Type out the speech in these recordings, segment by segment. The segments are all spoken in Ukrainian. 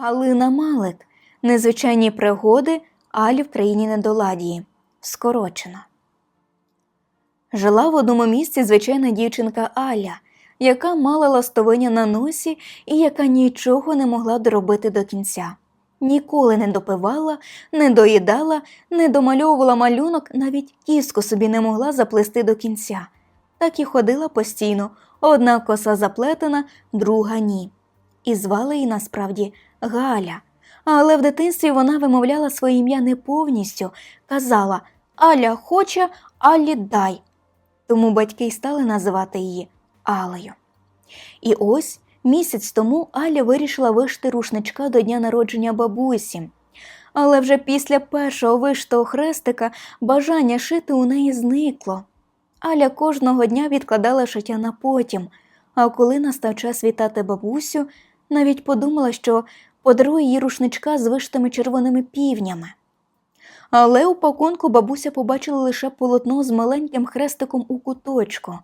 Галина Малик. Незвичайні пригоди Алі в країні недоладії. Скорочено. Жила в одному місці звичайна дівчинка Аля, яка мала ластовиня на носі і яка нічого не могла доробити до кінця. Ніколи не допивала, не доїдала, не домальовувала малюнок, навіть кіску собі не могла заплести до кінця. Так і ходила постійно, одна коса заплетена, друга ні. І звали її насправді Галя. Але в дитинстві вона вимовляла своє ім'я не повністю, казала Аля хоче, Алі дай. Тому батьки й стали називати її Алею. І ось місяць тому Аля вирішила вишити рушничка до дня народження бабусі. Але вже після першого вишитого хрестика бажання шити у неї зникло. Аля кожного дня відкладала шиття на потім, а коли настав час вітати бабусю, навіть подумала, що подарує їй рушничка з вишитими червоними півнями. Але у пакунку бабуся побачила лише полотно з маленьким хрестиком у куточку.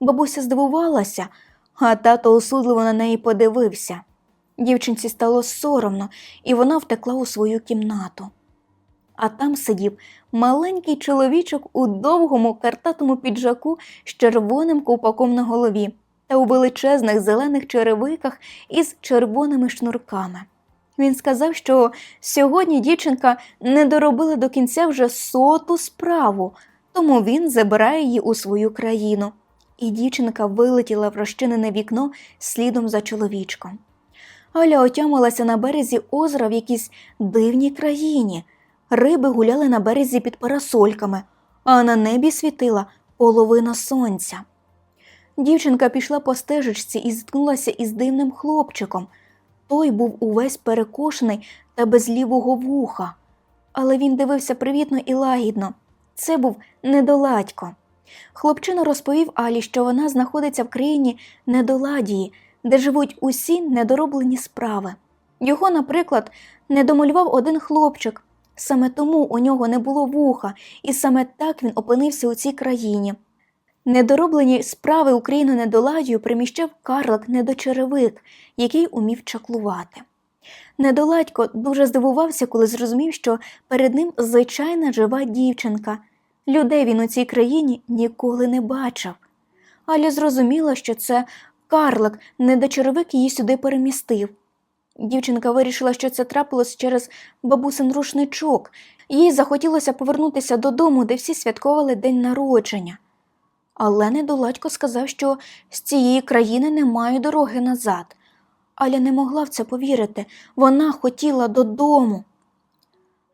Бабуся здивувалася, а тато осудливо на неї подивився. Дівчинці стало соромно, і вона втекла у свою кімнату. А там сидів маленький чоловічок у довгому картатому піджаку з червоним ковпаком на голові та у величезних зелених черевиках із червоними шнурками. Він сказав, що сьогодні дівчинка не доробила до кінця вже соту справу, тому він забирає її у свою країну. І дівчинка вилетіла в розчинене вікно слідом за чоловічком. Аля отямилася на березі озера в якійсь дивній країні. Риби гуляли на березі під парасольками, а на небі світила половина сонця. Дівчинка пішла по стежечці і зіткнулася із дивним хлопчиком. Той був увесь перекошений та без лівого вуха. Але він дивився привітно і лагідно. Це був недоладько. Хлопчина розповів Алі, що вона знаходиться в країні недоладії, де живуть усі недороблені справи. Його, наприклад, не домалював один хлопчик. Саме тому у нього не було вуха, і саме так він опинився у цій країні. Недороблені справи Україну недоладію приміщав карлик недочеревик, який умів чаклувати. Недоладько дуже здивувався, коли зрозумів, що перед ним звичайна жива дівчинка. Людей він у цій країні ніколи не бачив. Аля зрозуміла, що це карлик, недочеревик її сюди перемістив. Дівчинка вирішила, що це трапилось через бабусин рушничок. Їй захотілося повернутися додому, де всі святкували день народження. Але недоладько сказав, що з цієї країни немає дороги назад. Аля не могла в це повірити, вона хотіла додому.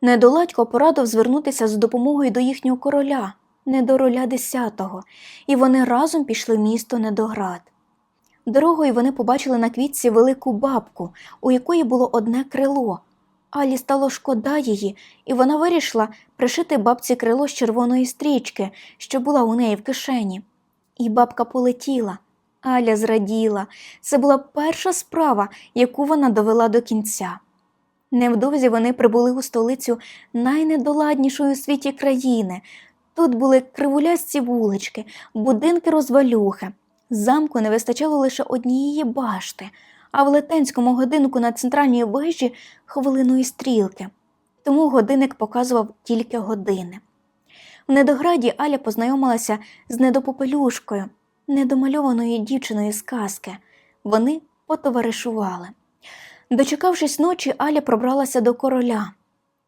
Недоладько порадив звернутися з допомогою до їхнього короля, недороля десятого, і вони разом пішли в місто Недоград. Дорогою вони побачили на квітці велику бабку, у якої було одне крило. Алі стало шкода її, і вона вирішила пришити бабці крило з червоної стрічки, що була у неї в кишені. І бабка полетіла. Аля зраділа. Це була перша справа, яку вона довела до кінця. Невдовзі вони прибули у столицю найнедоладнішої у світі країни. Тут були кривулясті вулички, будинки розвалюхи. Замку не вистачало лише однієї башти, а в летенському годиннику на центральній вежі хвилиної стрілки. Тому годинник показував тільки години. В недограді Аля познайомилася з недопопелюшкою, недомальованою дівчиною з казки. Вони потоваришували. Дочекавшись ночі, Аля пробралася до короля.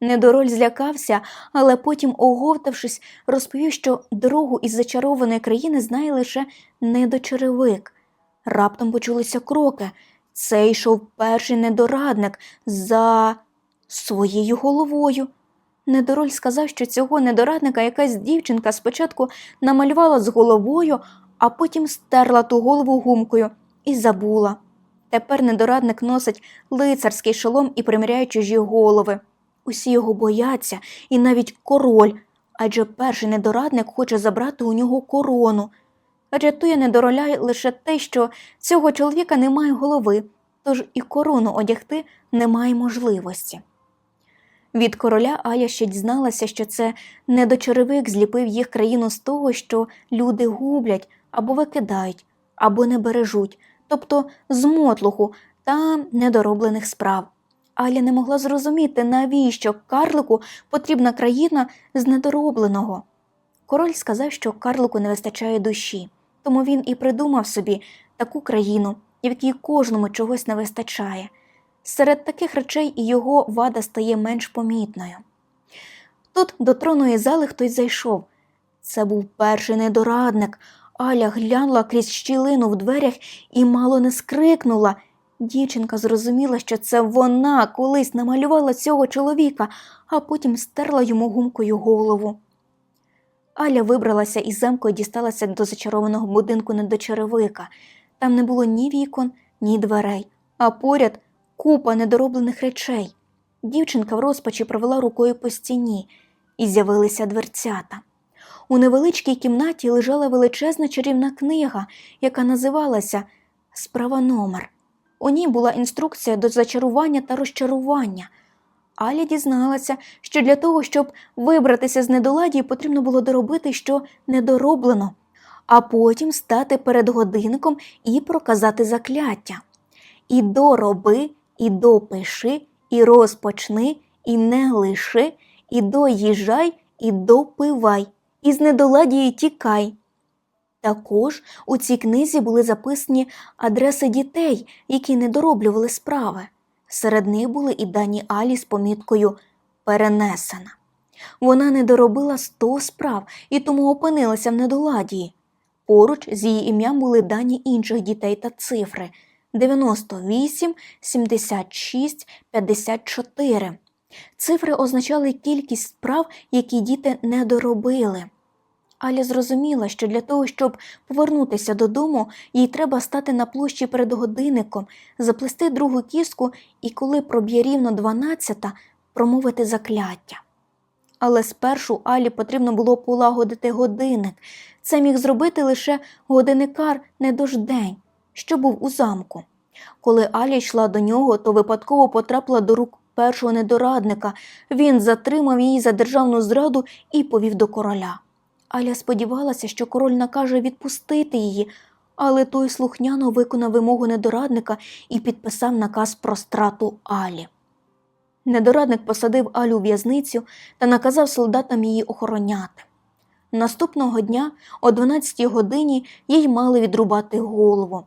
Недороль злякався, але потім, оговтавшись, розповів, що дорогу із зачарованої країни знає лише недочеревик. Раптом почулися кроки. Це йшов перший недорадник за своєю головою. Недороль сказав, що цього недорадника якась дівчинка спочатку намалювала з головою, а потім стерла ту голову гумкою і забула. Тепер недорадник носить лицарський шолом і приміряє чужі голови. Усі його бояться, і навіть король, адже перший недорадник хоче забрати у нього корону. Рятує недороля лише те, що цього чоловіка немає голови, тож і корону одягти немає можливості. Від короля Ая ще дізналася, що це недочеревик зліпив їх країну з того, що люди гублять або викидають, або не бережуть, тобто з мотлуху та недороблених справ. Аля не могла зрозуміти, навіщо карлику потрібна країна з недоробленого. Король сказав, що карлику не вистачає душі, тому він і придумав собі таку країну, в якій кожному чогось не вистачає. Серед таких речей і його вада стає менш помітною. Тут до тронної зали хтось зайшов. Це був перший недорадник. Аля глянула крізь щілину в дверях і мало не скрикнула. Дівчинка зрозуміла, що це вона колись намалювала цього чоловіка, а потім стерла йому гумкою голову. Аля вибралася із замку і дісталася до зачарованого будинку недочеревика. Там не було ні вікон, ні дверей, а поряд купа недороблених речей. Дівчинка в розпачі провела рукою по стіні, і з'явилися дверцята. У невеличкій кімнаті лежала величезна чарівна книга, яка називалася Справа номер. У ній була інструкція до зачарування та розчарування. Аля дізналася, що для того, щоб вибратися з недоладії, потрібно було доробити, що недороблено, а потім стати перед годинником і проказати закляття. І дороби, і допиши, і розпочни, і не лиши, і доїжджай, і допивай, і з недоладії тікай. Також у цій книзі були записані адреси дітей, які не дороблювали справи. Серед них були і дані Алі з поміткою перенесена. Вона не доробила 100 справ і тому опинилася в недоладії. Поруч з її ім'ям були дані інших дітей та цифри 98, 76, 54. Цифри означали кількість справ, які діти не доробили. Аля зрозуміла, що для того, щоб повернутися додому, їй треба стати на площі перед годинником, заплести другу кістку і, коли проб'є рівно дванадцята, промовити закляття. Але спершу Алі потрібно було полагодити годинник. Це міг зробити лише годинникар недождень, що був у замку. Коли Аля йшла до нього, то випадково потрапила до рук першого недорадника. Він затримав її за державну зраду і повів до короля. Аля сподівалася, що король накаже відпустити її, але той слухняно виконав вимогу недорадника і підписав наказ про страту Алі. Недорадник посадив Алю у в'язницю та наказав солдатам її охороняти. Наступного дня о 12 годині їй мали відрубати голову.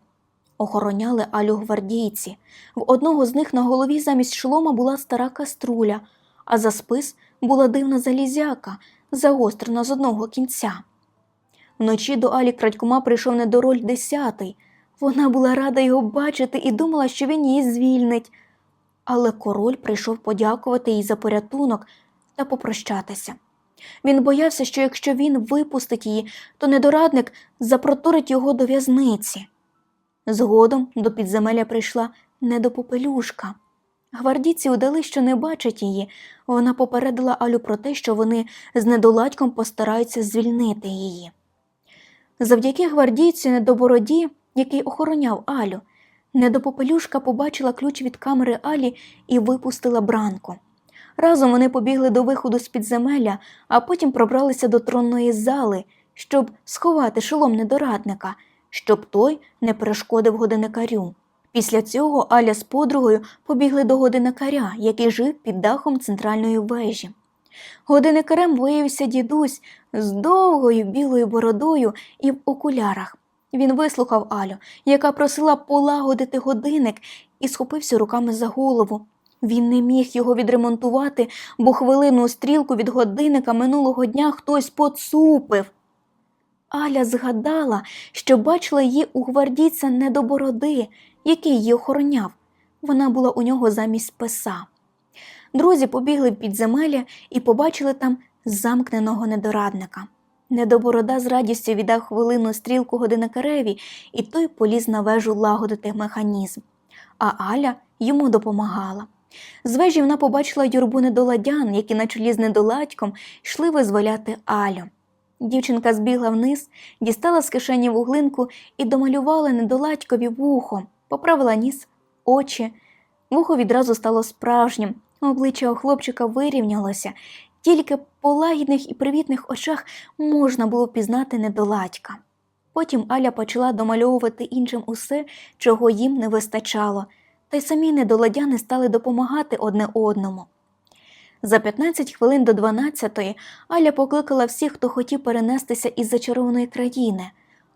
Охороняли Алю гвардійці. В одного з них на голові замість шлома була стара каструля, а за спис була дивна залізяка, загострена з одного кінця. Вночі до Алі крадькома прийшов недороль десятий. Вона була рада його бачити і думала, що він її звільнить. Але король прийшов подякувати їй за порятунок та попрощатися. Він боявся, що якщо він випустить її, то недорадник запроторить його до в'язниці. Згодом до підземелля прийшла недопопелюшка. Гвардійці удали, що не бачать її. Вона попередила Алю про те, що вони з недоладьком постараються звільнити її. Завдяки гвардійцю недобороді, який охороняв Алю, недопопелюшка побачила ключ від камери Алі і випустила бранку. Разом вони побігли до виходу з підземелля, а потім пробралися до тронної зали, щоб сховати шолом недорадника, щоб той не перешкодив годинникарю. Після цього Аля з подругою побігли до годинникаря, який жив під дахом центральної вежі. Годинникарем виявився дідусь з довгою білою бородою і в окулярах. Він вислухав Алю, яка просила полагодити годинник, і схопився руками за голову. Він не міг його відремонтувати, бо хвилину стрілку від годинника минулого дня хтось поцупив. Аля згадала, що бачила її у гвардійця не до бороди, який її охороняв. Вона була у нього замість писа. Друзі побігли в підземелля і побачили там замкненого недорадника. Недоборода з радістю віддав хвилину стрілку годинникареві, і той поліз на вежу лагодити механізм. А Аля йому допомагала. З вежі вона побачила юрбу недоладян, які на чолі з недоладьком йшли визволяти Алю. Дівчинка збігла вниз, дістала з кишені вуглинку і домалювала недоладькові вухо, поправила ніс, очі. Вухо відразу стало справжнім, обличчя у хлопчика вирівнялося, тільки по лагідних і привітних очах можна було пізнати недоладька. Потім Аля почала домальовувати іншим усе, чого їм не вистачало та й самі недоладяни стали допомагати одне одному. За 15 хвилин до 12-ї Аля покликала всіх, хто хотів перенестися із зачарованої країни,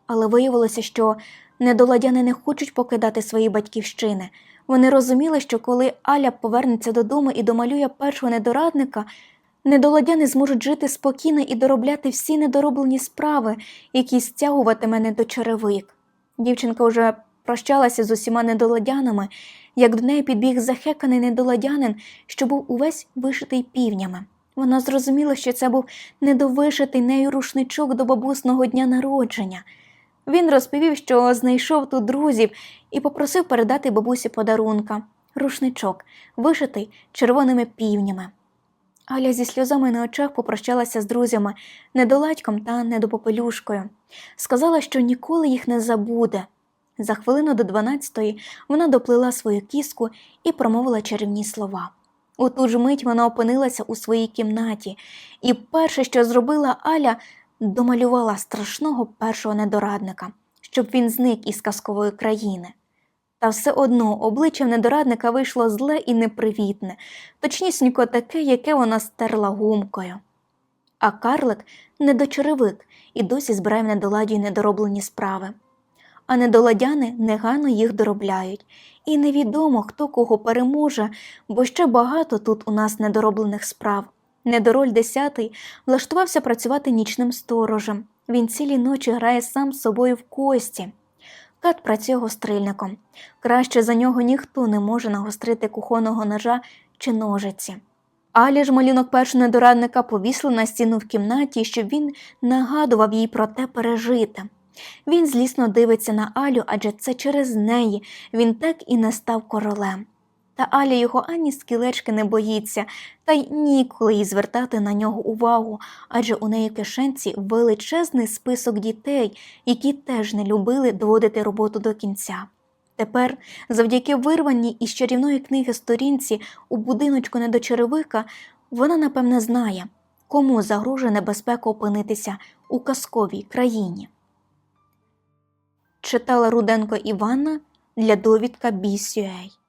але виявилося, що недоладяни не хочуть покидати свої батьківщини. Вони розуміли, що коли Аля повернеться додому і домалює першого недорадника, недоладяни зможуть жити спокійно і доробляти всі недороблені справи, які стягуватиме недочеревик. Дівчинка вже прощалася з усіма недоладянами, як до неї підбіг захеканий недоладянин, що був увесь вишитий півнями. Вона зрозуміла, що це був недовишитий нею рушничок до бабусного дня народження. Він розповів, що знайшов тут друзів і попросив передати бабусі подарунка рушничок, вишитий червоними півнями. Аля зі сльозами на очах попрощалася з друзями, недоладьком та недопопелюшкою. Сказала, що ніколи їх не забуде. За хвилину до дванадцятої вона доплила свою кіску і промовила чарівні слова. У ту ж мить вона опинилася у своїй кімнаті, і перше, що зробила Аля, домалювала страшного першого недорадника, щоб він зник із казкової країни. Та все одно обличчя недорадника вийшло зле і непривітне, точнісінько таке, яке вона стерла гумкою. А карлик недочеревик і досі збирає в недоладі недороблені справи. А недоладяни негайно їх доробляють, і невідомо, хто кого переможе, бо ще багато тут у нас недороблених справ. Недороль десятий влаштувався працювати нічним сторожем. Він цілі ночі грає сам з собою в кості. Кат працює гострильником. Краще за нього ніхто не може нагострити кухонного ножа чи ножиці. Алі ж малюнок першого недорадника повісили на стіну в кімнаті, щоб він нагадував їй про те пережите. Він злісно дивиться на Алю, адже це через неї він так і не став королем. Та Аля його ані скілечки не боїться, та й ніколи їй звертати на нього увагу, адже у неї в кишенці величезний список дітей, які теж не любили доводити роботу до кінця. Тепер, завдяки вирваній із чарівної книги сторінці у будиночку недочеревика, вона напевне знає, кому загрожує небезпека опинитися у казковій країні. Читала Руденко Іванна для довідка BCA.